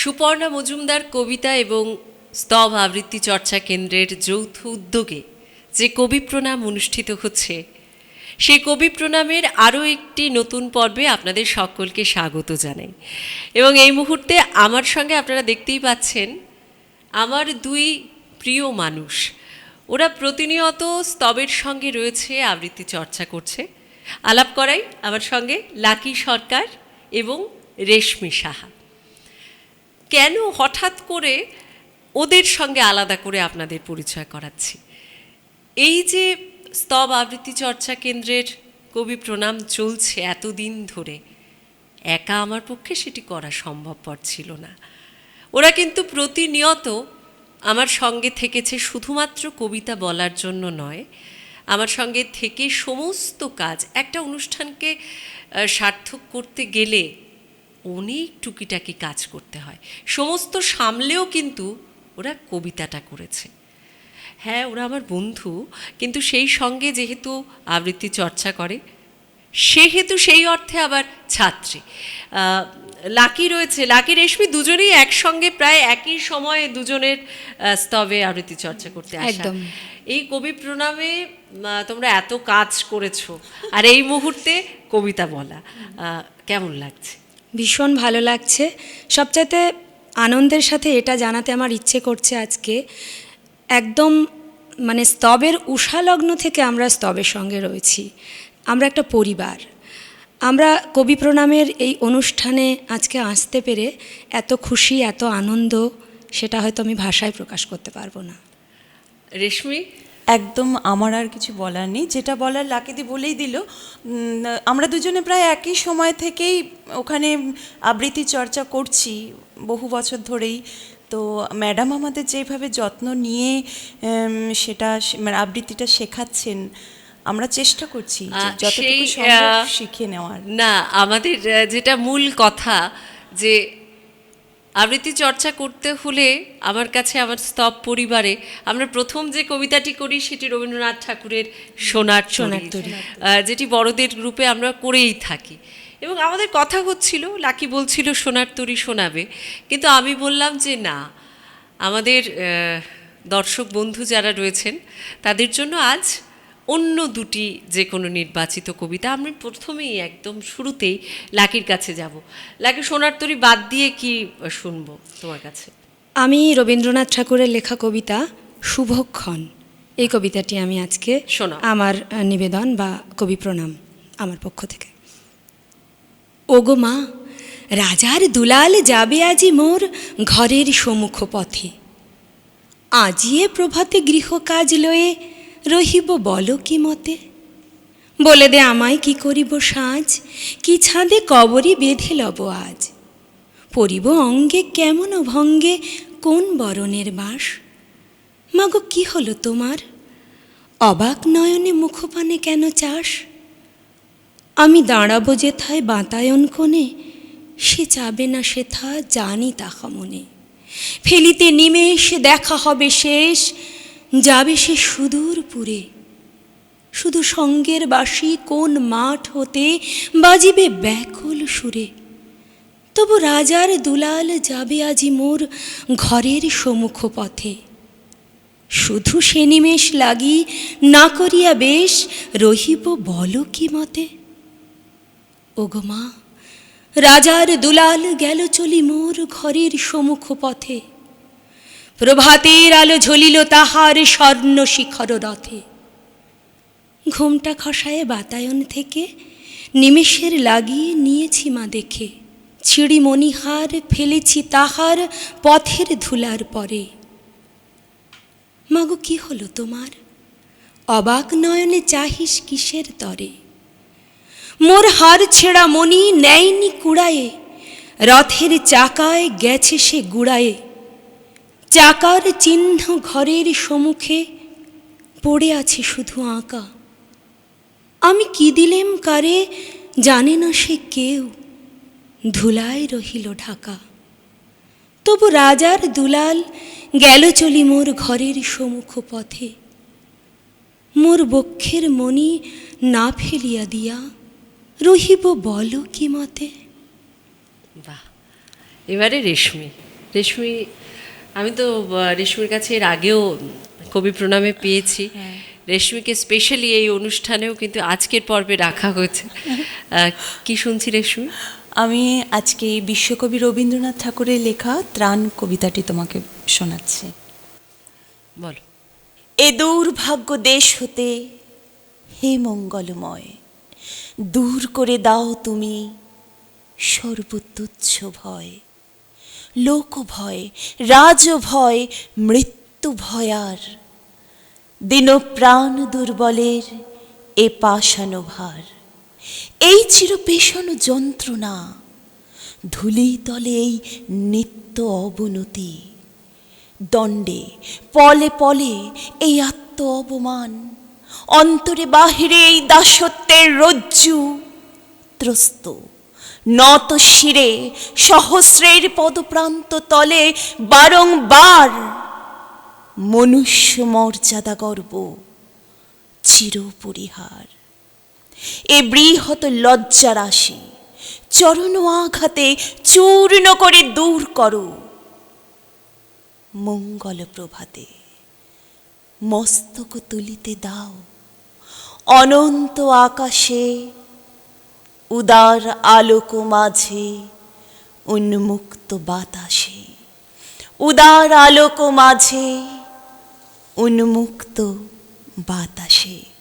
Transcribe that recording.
সুপর্ণা মজুমদার কবিতা এবং স্তব আবৃত্তি চর্চা কেন্দ্রের যৌথ উদ্যোগে যে কবি প্রণাম অনুষ্ঠিত হচ্ছে, সেই কবি প্রণামের আরও একটি নতুন পর্বে আপনাদের সকলকে স্বাগত জানাই। এবং এই মুহূর্তে আমার সঙ্গে আপনারা দেখতেই পাচ্ছেন, আমার দুই প্রিয় মানুষ। ওরা প্রতিনিয়ত স্তবের সঙ্গে রয়েছে, আবৃত্তি চর্চা করছে। আলাপ করাই আমার সঙ্গে লাকি সরকার এবং রেশমি সাহা। কেন হঠাৎ করে ওদের সঙ্গে আলাদা করে আপনাদের পরিচয় করাচ্ছি? এই যে স্তব আবৃত্তি চর্চা কেন্দ্রের কবি প্রণাম চলছে এতদিন ধরে, একা আমার পক্ষে সেটি করা সম্ভবপর ছিল না। ওরা কিন্তু প্রতিনিয়ত আমার সঙ্গে থেকেছে শুধুমাত্র কবিতা বলার জন্য নয়, আমার সঙ্গে থেকে সমস্ত কাজ, একটা অনুষ্ঠানকে সার্থক করতে গেলে অনেক টুকিটাকি কাজ করতে হয়। সমস্ত সামলেও কিন্তু ওরা কবিতাটা করেছে। হ্যাঁ ওরা আমার বন্ধু কিন্তু সেই সঙ্গে যেহেতু আবৃত্তি চর্চা করে সেহেতু সেই অর্থে আবার ছাত্রী। লাকি রয়েছে লাকি রেশমি দুজনেই একসঙ্গে প্রায় একই সময়ে দুজনের স্তবে আবৃত্তি চর্চা করতে আসা। একদম। এই কবি প্রণামে তোমরা এত কাজ করেছ আর এই মুহূর্তে কবিতা বলা। কেমন লাগছে? ভীষণ ভালো লাগছে। সবচাইতে আনন্দের সাথে এটা জানাতে আমার ইচ্ছে করছে আজকে, একদম মানে স্তবের উষালগ্ন থেকে আমরা স্তবের সঙ্গে রয়েছি। আমরা একটা পরিবার। আমরা কবি প্রণামের এই অনুষ্ঠানে আজকে আসতে পেরে এত খুশি, এত আনন্দ, সেটা হয়তো আমি ভাষায় প্রকাশ করতে পারব না। রেশমি একদম আমার আর কিছু বলার নেই। যেটা বলার লাকিদি বলেই দিল। আমরা দুজনে প্রায় একই সময় থেকেই ওখানে আবৃত্তি চর্চা করছি বহু বছর ধরেই। তো ম্যাডাম আমাদের যেভাবে যত্ন নিয়ে সেটা মানে আবৃত্তিটা শেখাচ্ছেন আমরা চেষ্টা করছি যতটুকু সম্ভব শিখে নেওয়ার। না আমাদের যেটা মূল কথা যে আবৃত্তি চর্চা করতে হলে আমার কাছে আমার স্তব পরিবারে আমরা প্রথম যে কবিতাটি করি সেটি রবীন্দ্রনাথ ঠাকুরের সোনার সোনার। যেটি বড়দের গ্রুপে আমরা করেই থাকি এবং আমাদের কথা হচ্ছিল লাকি বলছিল সোনার তরী শোনাবে কিন্তু আমি বললাম যে না আমাদের দর্শক বন্ধু যারা রয়েছেন তাদের জন্য আজ অন্য দুটি যে কোনো নির্বাচিত কবিতা আমি প্রথমেই একদম শুরুতেই লাকির কাছে যাব। লাকি সোনার তরী বাদ দিয়ে কি শুনব তোমার কাছে? আমি রবীন্দ্রনাথ ঠাকুরের লেখা কবিতা শুভক্ষণ। এই কবিতাটি আমি আজকে শোনাও। আমার নিবেদন বা কবি প্রণাম আমার পক্ষ থেকে। ওগো মা রাজার দুলাল যাবে আজি মোর ঘরের সম্মুখ পথে আজিয়ে প্রভাতে গৃহ কাজ লয়ে রহিব বল কি মতে? বলে দে আমায় কি করিব সাজ, কি ছাদে কবরই বেঁধে লব আজ? পরিব অঙ্গে কেমন ভঙ্গে কোন বরণের বাস? মাগো, কি হলো তোমার? অবাক নয়নে মুখপানে কেন চাস? আমি দাঁড়াবো যেথায় বাতায়ন কোণে, সে যাবে না সেথা জানি তাহা মনে। ফেলিতে নিমেষ দেখা হবে শেষ যাবে সে সুদূর পুরে শুধু সঙ্গের বাসি কোন মাঠ হতে বাজিবে ব্যাকুল সুরে। তবু রাজার দুলাল যাবে আজি মোর ঘরের সম্মুখ পথে শুধু সে নিমেষ লাগি না করিয়া বেশ রহিব বল কি মতে? ওগো মা, রাজার দুলাল গেল চলি মোর ঘরের সমুখ পথে প্রভাতের আলো ঝলিল তাহার স্বর্ণ শিখর রথে। ঘুমটা খসায় বাতায়ন থেকে নিমেষের লাগিয়ে নিয়েছি মা দেখে। ছিড়ি মণিহার ফেলেছি তাহার পথের ধুলার পরে। মাগো, কি হলো তোমার? অবাক নয়নে চাহিস কিসের তরে? মোর হার ছেঁড়া মণি নেয়নি কুড়ায়ে। রথের চাকায় গেছে সে গুড়ায়ে। চাকার চিহ্ন ঘরের সম্মুখে পড়ে আছে শুধু আঁকা। আমি কি দিলেম কারে জানে না সে কেউ। ধুলায় রহিল ঢাকা। তবু রাজার দুলাল গেল চলি মোর ঘরের সম্মুখ পথে। মোর বক্ষের মণি না ফেলিয়া দিয়া রহিব বল কি মতে? বাহ, এবারে রেশমি। রেশমি আমি তো রেশমির কাছে এর আগেও কবি প্রণামে পেয়েছি। রেশমিকে স্পেশালি এই অনুষ্ঠানেও কিন্তু আজকের পর্বে রাখা হয়েছে। কি শুনছি রেশমি আমি আজকে বিশ্বকবি রবীন্দ্রনাথ ঠাকুরের লেখা ত্রাণ কবিতাটি তোমাকে শোনাচ্ছি। বলো। এ দুর্ভাগ্য দেশ হতে হে মঙ্গলময় দূর করে দাও তুমি সর্বতুচ্ছ ভয়। লোক ভয় রাজ ভয় মৃত্যু ভয় আর দিন প্রাণ দুর্বলের এ পাশানো ভার এই চির পেশানো যন্ত্রণা। ধুলি তলে এই নিত্য অবনতি। দণ্ডে, পলে পলে এই আত্ম অবমান অন্তরে বাহিরে এই দাসত্বের রজ্জু ত্রস্ত। নত শিরে সহস্রের পদপ্রান্ত তলে বারংবার মনুষ্য মর্যাদা গর্ব, চিরপরিহার। এ বৃহৎ লজ্জা রাশি চরণ আঘাতে চূর্ণ করে দূর করো মঙ্গল প্রভাতে। মস্তক তুলিতে দাও, অনন্ত আকাশে উদার আলোক মাঝে উন্মুক্ত বাতাসে। উদার আলোক মাঝে উন্মুক্ত বাতাসে।